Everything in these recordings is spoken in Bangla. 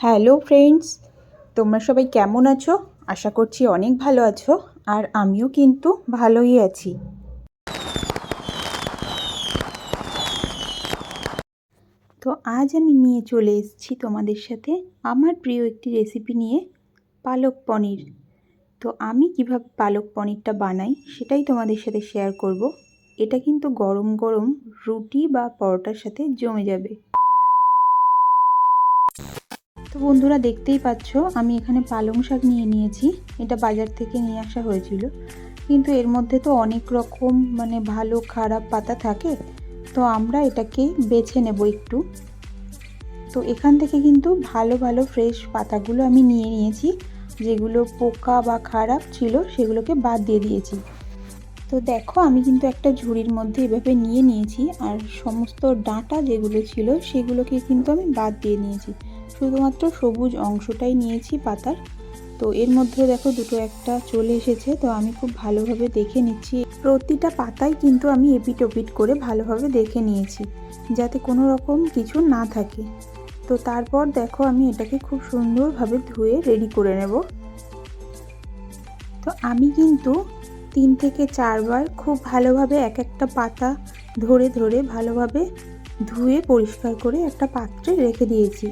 হ্যালো ফ্রেন্ডস, তোমরা সবাই কেমন আছো? আশা করছি অনেক ভালো আছো, আর আমিও কিন্তু ভালোই আছি। তো আজ আমি নিয়ে চলে এসেছি তোমাদের সাথে আমার প্রিয় একটি রেসিপি নিয়ে, পালক পনির। তো আমি কীভাবে পালক পনিরটা বানাই সেটাই তোমাদের সাথে শেয়ার করব। এটা কিন্তু গরম গরম রুটি বা পরোটার সাথে জমে যাবে। বন্ধুরা দেখতেই পাচ্ছ, আমি এখানে পালং শাক নিয়ে নিয়েছি। এটা বাজার থেকে নিয়ে আসা হয়েছিল। কিন্তু এর মধ্যে তো অনেক রকম মানে ভালো, খারাপ পাতা থাকে। তো আমরা এটাকে বেছে নেব একটু। তো এখান থেকে কিন্তু ভালো ভালো ফ্রেশ পাতাগুলো আমি নিয়ে নিয়েছি। যেগুলো পোকা বা খারাপ ছিল, সেগুলোকে বাদ দিয়ে দিয়েছি। তো দেখো, আমি কিন্তু একটা ঝুড়ির মধ্যে এভাবে নিয়ে নিয়েছি। আর সমস্ত ডাঁটা যেগুলো ছিল, সেগুলোকে কিন্তু আমি বাদ দিয়ে নিয়েছি। শুধুমাত্র সবুজ অংশটাই নিয়েছি পাতার। তো এর মধ্যে দেখো দুটো একটা চলে এসেছে, তো আমি খুব ভালোভাবে দেখে নিচ্ছি। প্রতিটা পাতায় কিন্তু আমি এপিট ওপিট করে ভালোভাবে দেখে নিয়েছি, যাতে কোনো রকম কিছু না থাকে। তো তারপর দেখো আমি এটাকে খুব সুন্দরভাবে ধুয়ে রেডি করে নেব। তো আমি কিন্তু তিন থেকে চারবার খুব ভালোভাবে এক একটা পাতা ধরে ধরে ভালোভাবে ধুয়ে পরিষ্কার করে একটা পাত্রে রেখে দিয়েছি।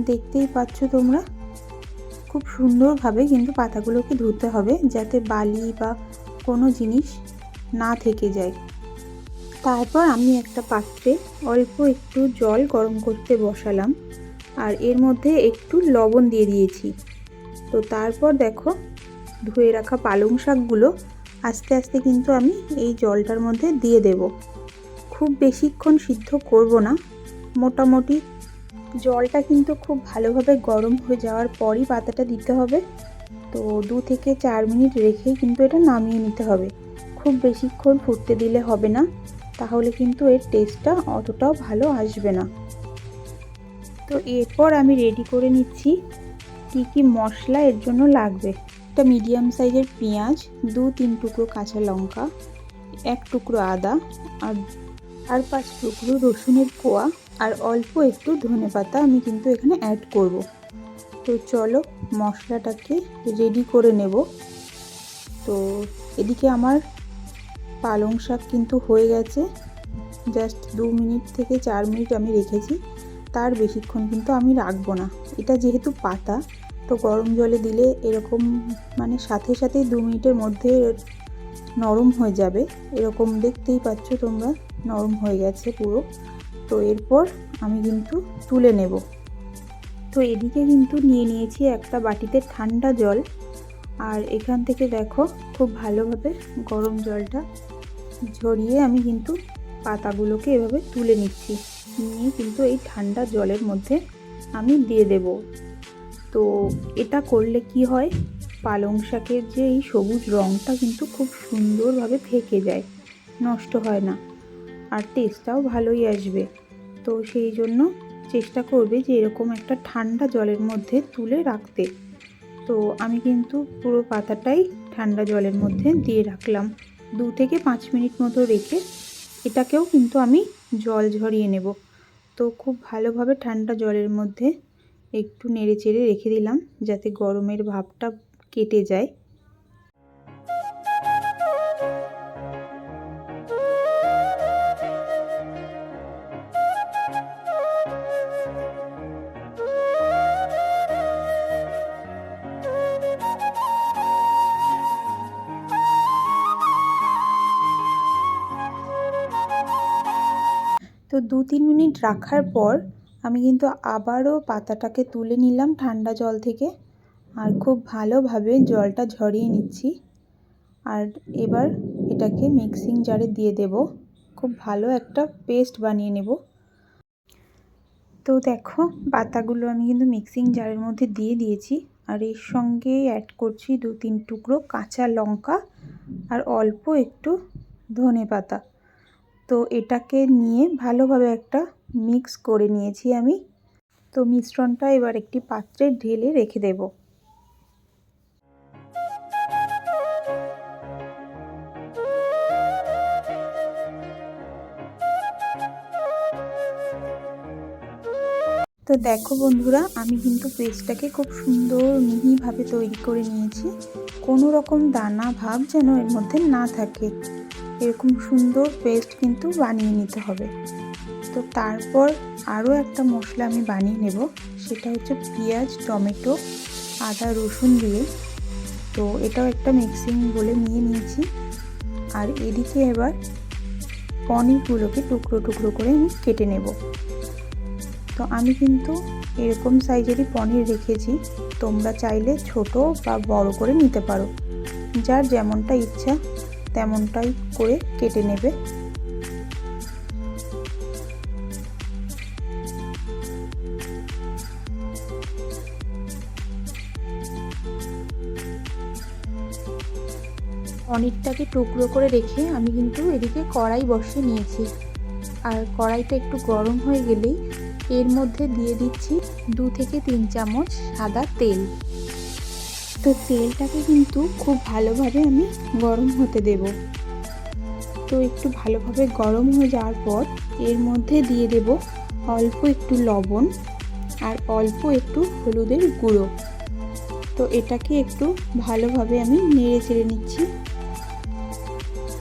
দেখতেই পাচ্ছ তোমরা? খুব সুন্দরভাবে কিন্তু পাতাগুলোকে ধুতে হবে যাতে বালি বা কোনো জিনিস না থেকে যায়। তারপর আমি একটা পাত্রে অল্প একটু জল গরম করতে বসালাম আর এর মধ্যে একটু লবণ দিয়ে দিয়েছি। তো তারপর দেখো, ধুয়ে রাখা পালং শাকগুলো আস্তে আস্তে কিন্তু আমি এই জলটার মধ্যে দিয়ে দেব। খুব বেশিক্ষণ সিদ্ধ করব না, মোটামুটি জলটা কিন্তু খুব ভালোভাবে গরম হয়ে যাওয়ার পরই পাতাটা দিতে হবে। তো দু থেকে চার মিনিট রেখে কিন্তু এটা নামিয়ে নিতে হবে। খুব বেশিক্ষণ ফুটতে দিলে হবে না, তাহলে কিন্তু এর টেস্টটা অতটাও ভালো আসবে না। তো এরপর আমি রেডি করে নিচ্ছি কি কি মশলা এর জন্য লাগবে। একটা মিডিয়াম সাইজের পেঁয়াজ, দু তিন টুকরো কাঁচা লঙ্কা, এক টুকরো আদা, আর আর পাঁচ টুকরো রসুনের কোয়া আর অল্প একটু ধনে পাতা আমি কিন্তু এখানে অ্যাড করব। তো চলো মশলাটাকে রেডি করে নেব। তো এদিকে আমার পালং শাক কিন্তু হয়ে গেছে। জাস্ট দু মিনিট থেকে চার মিনিট আমি রেখেছি। তার বেশিক্ষণ কিন্তু আমি রাখব না। এটা যেহেতু পাতা, তো গরম জলে দিলে এরকম মানে সাথে সাথেই দু মিনিটের মধ্যে নরম হয়ে যাবে। এরকম দেখতেই পাচ্ছ তোমরা, নরম হয়ে গেছে পুরো। তো এরপর আমি কিন্তু তুলে নেব। তো এদিকে কিন্তু নিয়ে নিয়েছি একটা বাটিতে ঠান্ডা জল। আর এখান থেকে দেখো খুব ভালোভাবে গরম জলটা ঝরিয়ে আমি কিন্তু পাতাগুলোকে এভাবে তুলে নিচ্ছি। নিয়ে কিন্তু এই ঠান্ডা জলের মধ্যে আমি দিয়ে দেব। তো এটা করলে কি হয়? পালং শাকের যে এই সবুজ রঙটা কিন্তু খুব সুন্দরভাবে থেকে যায়। নষ্ট হয় না। আর টেস্টটাও ভালোই আসবে। তো সেই জন্য চেষ্টা করবে যে এরকম একটা ঠান্ডা জলের মধ্যে তুলে রাখতে। তো আমি কিন্তু পুরো পাতাটাই ঠান্ডা জলের মধ্যে দিয়ে রাখলাম। দু থেকে পাঁচ মিনিট মতো রেখে এটাকেও কিন্তু আমি জল ঝরিয়ে নেব। তো খুব ভালোভাবে ঠান্ডা জলের মধ্যে একটু নেড়ে চেড়ে রেখে দিলাম যাতে গরমের ভাবটা কেটে যায়। দু তিন মিনিট রাখার পর আমি কিন্তু আবারও পাতাটাকে তুলে নিলাম ঠান্ডা জল থেকে। আর খুব ভালোভাবে জলটা ঝরিয়ে নিচ্ছি। আর এবার এটাকে মিক্সিং জারে দিয়ে দেব। খুব ভালো একটা পেস্ট বানিয়ে নেব। তো দেখো, পাতাগুলো আমি কিন্তু মিক্সিং জারের মধ্যে দিয়ে দিয়েছি। আর এর সঙ্গে অ্যাড করছি দু তিন টুকরো কাঁচা লঙ্কা আর অল্প একটু ধনে পাতা। তো এটাকে নিয়ে ভালোভাবে একটা মিক্স করে নিয়েছি আমি। তো মিশ্রণটা এবার একটি পাত্রে ঢেলে রেখে দেব। তো দেখো বন্ধুরা, আমি কিন্তু পেস্টটাকে খুব সুন্দর মিহিভাবে তৈরি করে নিয়েছি। কোনো রকম দানা ভাব যেন এর মধ্যে না থাকে। এরকম সুন্দর পেস্ট কিন্তু বানিয়ে নিতে হবে। তো তারপর আরও একটা মশলা আমি বানিয়ে নেব, সেটা হচ্ছে পেঁয়াজ, টমেটো, আদা, রসুন দিয়ে। তো এটাও একটা মিক্সিং বলে নিয়ে নিয়েছি। আর এদিকে এবার পনিরগুলোকে টুকরো টুকরো করে আমি কেটে নেব। তো আমি কিন্তু এরকম সাইজেরই পনির রেখেছি, তোমরা চাইলে ছোট বা বড় করে নিতে পারো। যার যেমনটা ইচ্ছা তেমনটাই করে কেটে নেবে। পনিরটাকে টুকরো করে রেখে আমি কিন্তু এদিকে কড়াই বসিয়ে নিয়েছি। আর কড়াইটা একটু গরম হয়ে গেলেই এর মধ্যে দিয়ে দিচ্ছি দু থেকে তিন চামচ সাদা তেল। তো তেলটাকে কিন্তু খুব ভালোভাবে আমি গরম হতে দেব। তো একটু ভালোভাবে গরম হয়ে যাওয়ার পর এর মধ্যে দিয়ে দেব অল্প একটু লবণ আর অল্প একটু হলুদের গুঁড়ো। তো এটাকে একটু ভালোভাবে আমি নেড়ে চেড়ে নিচ্ছি।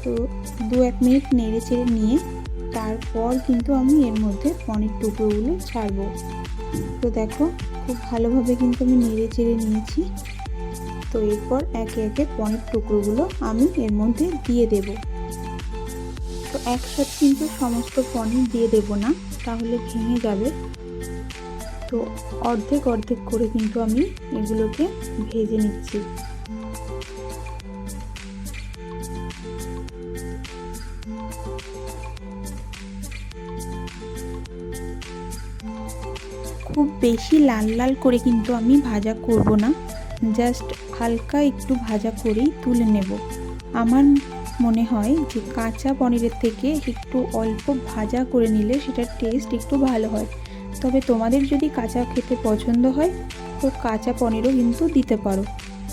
তো দু এক মিনিট নেড়ে চেড়ে নিয়ে তারপর কিন্তু আমি এর মধ্যে পনির টুকরোগুলো ছাড়বো। তো দেখো, খুব ভালোভাবে কিন্তু আমি নেড়ে চেড়ে নিয়েছি। তো এরপর একে একে পনির টুকরোগুলো আমি এর মধ্যে দিয়ে দেব। তো একসাথে কিন্তু সমস্ত পনির দিয়ে দেব না, তাহলে ভেঙে যাবে। তো অর্ধেক অর্ধেক করে কিন্তু আমি এগুলোকে ভেজে নিচ্ছি। খুব বেশি লাল লাল করে কিন্তু আমি ভাজা করব না। জাস্ট হালকা একটু ভাজা করেই তুলে নেব। আমার মনে হয় যে কাঁচা পনিরের থেকে একটু অল্প ভাজা করে নিলে সেটার টেস্ট একটু ভালো হয়। তবে তোমাদের যদি কাঁচা খেতে পছন্দ হয়, তো কাঁচা পনিরও কিন্তু দিতে পারো।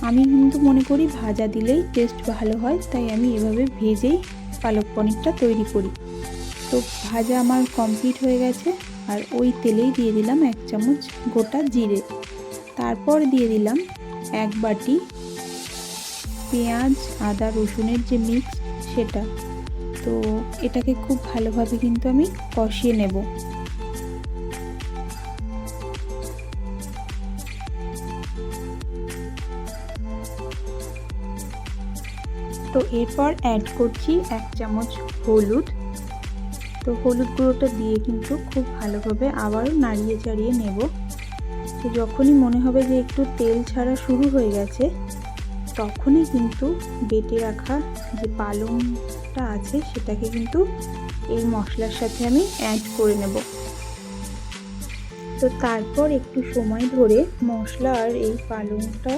আমি কিন্তু মনে করি ভাজা দিলেই টেস্ট ভালো হয়, তাই আমি এভাবে ভেজেই পালক পনিরটা তৈরি করি। তো ভাজা আমার কমপ্লিট হয়ে গেছে, আর ওই তেলেই দিয়ে দিলাম এক চামচ গোটা জিরে। তারপর দিয়ে দিলাম এক বাটি পেঁয়াজ, আদা, রসুনের যে মিক্স সেটা। তো এটাকে খুব ভালোভাবে কিন্তু আমি কষিয়ে নেব। তো এরপর অ্যাড করছি এক চামচ হলুদ। তো হলুদ গুঁড়োটা দিয়ে কিন্তু খুব ভালোভাবে আবারও নাড়িয়ে চাড়িয়ে নেব। তো যখনই মনে হবে যে একটু তেল ছাড়া শুরু হয়ে গেছে, তখনই কিন্তু বেটে রাখা যে পালংটা আছে সেটাকে কিন্তু এই মশলার সাথে আমি অ্যাড করে নেব। তো তারপর একটু সময় ধরে মশলা আর এই পালংটা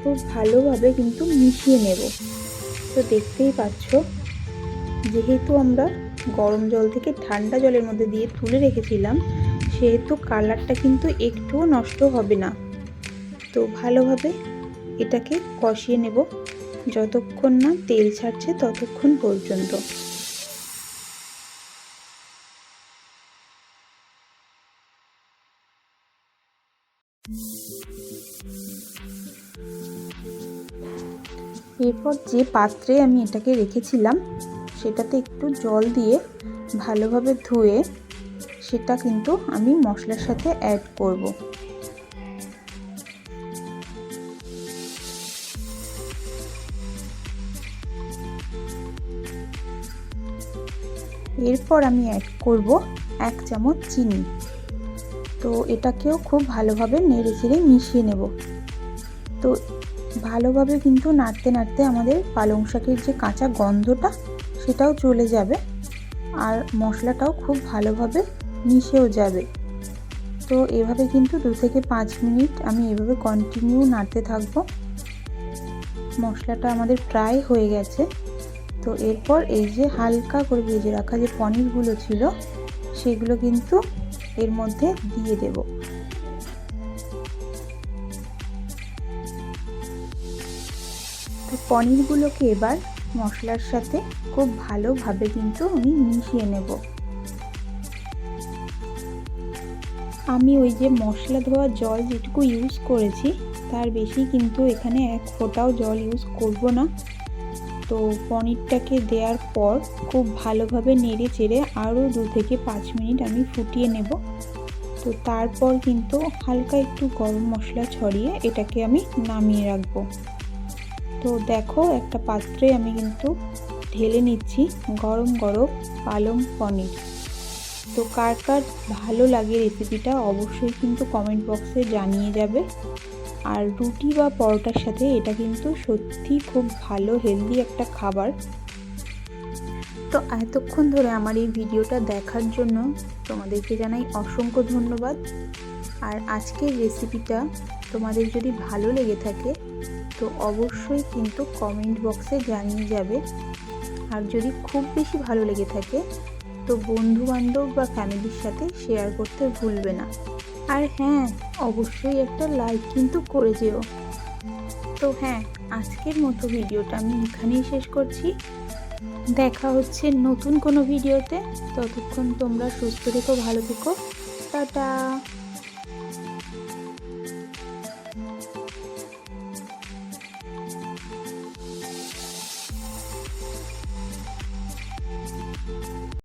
খুব ভালোভাবে কিন্তু মিশিয়ে নেব। তো দেখতেই পাচ্ছ, যেহেতু আমরা গরম জল থেকে ঠান্ডা জলের মধ্যে দিয়ে তুলে রেখেছিলাম সেহেতু কালারটা কিন্তু একটুও নষ্ট হবে না। তো ভালোভাবে এটাকে কষিয়ে নেব যতক্ষণ না তেল ছাড়ছে ততক্ষণ পর্যন্ত। এরপর যে পাত্রে আমি এটাকে রেখেছিলাম, সেটাতে একটু জল দিয়ে ভালোভাবে ধুয়ে সেটা কিন্তু আমি মশলার সাথে অ্যাড করব। এরপর আমি অ্যাড করব এক চামচ চিনি। তো এটাকেও খুব ভালোভাবে নেড়ে চেড়ে মিশিয়ে নেব। তো ভালোভাবে কিন্তু নাড়তে নাড়তে আমাদের পালং শাকের যে কাঁচা গন্ধটা, সেটাও চলে যাবে। আর মশলাটাও খুব ভালোভাবে মিশেও যাবে। তো এভাবে কিন্তু দু থেকে পাঁচ মিনিট আমি এভাবে কন্টিনিউ নাড়তে থাকব। মশলাটা আমাদের প্রায় হয়ে গেছে। তো এরপর এই যে হালকা করে ভেজে রাখা যে পনিরগুলো ছিল, সেগুলো কিন্তু এর মধ্যে দিয়ে দেব। তো পনিরগুলোকে এবার মশলার সাথে খুব ভালোভাবে কিন্তু আমি মিশিয়ে নেব। আমি ওই যে মশলা ধোয়া জল যেটুকু ইউজ করেছি, তার বেশি কিন্তু এখানে এক ফোঁটাও জল ইউজ করব না। তো পনিরটাকে দেওয়ার পর খুব ভালোভাবে নেড়ে চেড়ে আরও দু থেকে পাঁচ মিনিট আমি ফুটিয়ে নেব। তো তারপর কিন্তু হালকা একটু গরম মশলা ছড়িয়ে এটাকে আমি নামিয়ে রাখব। তো দেখো একটা পাত্রে আমি কিন্তু ঢেলে নিচ্ছি গরম গরম পালং পনির। তো কার কার ভালো লাগে রেসিপিটা অবশ্যই কিন্তু কমেন্ট বক্সে জানিয়ে যাবে। আর রুটি বা পরোটার সাথে এটা কিন্তু সত্যি খুব ভালো হেলদি একটা খাবার। তো এতক্ষণ ধরে আমার এই ভিডিওটা দেখার জন্য তোমাদেরকে জানাই অসংখ্য ধন্যবাদ। আর আজকের রেসিপিটা তোমাদের যদি ভালো লেগে থাকে, তো অবশ্যই কিন্তু কমেন্ট বক্সে জানিয়ে যাবে। আর যদি খুব বেশি ভালো লেগে থাকে তো বন্ধু বান্ধব বা ফ্যামিলির সাথে শেয়ার করতে ভুলবে না। আর হ্যাঁ অবশ্যই একটা লাইক কিন্তু করে যেও। তো হ্যাঁ আজকের মতো ভিডিওটা আমি এখানেই শেষ করছি। দেখা হচ্ছে নতুন কোনো ভিডিওতে। ততক্ষণ তোমরা সুস্থ থেকো, ভালো থেকো। টাটা!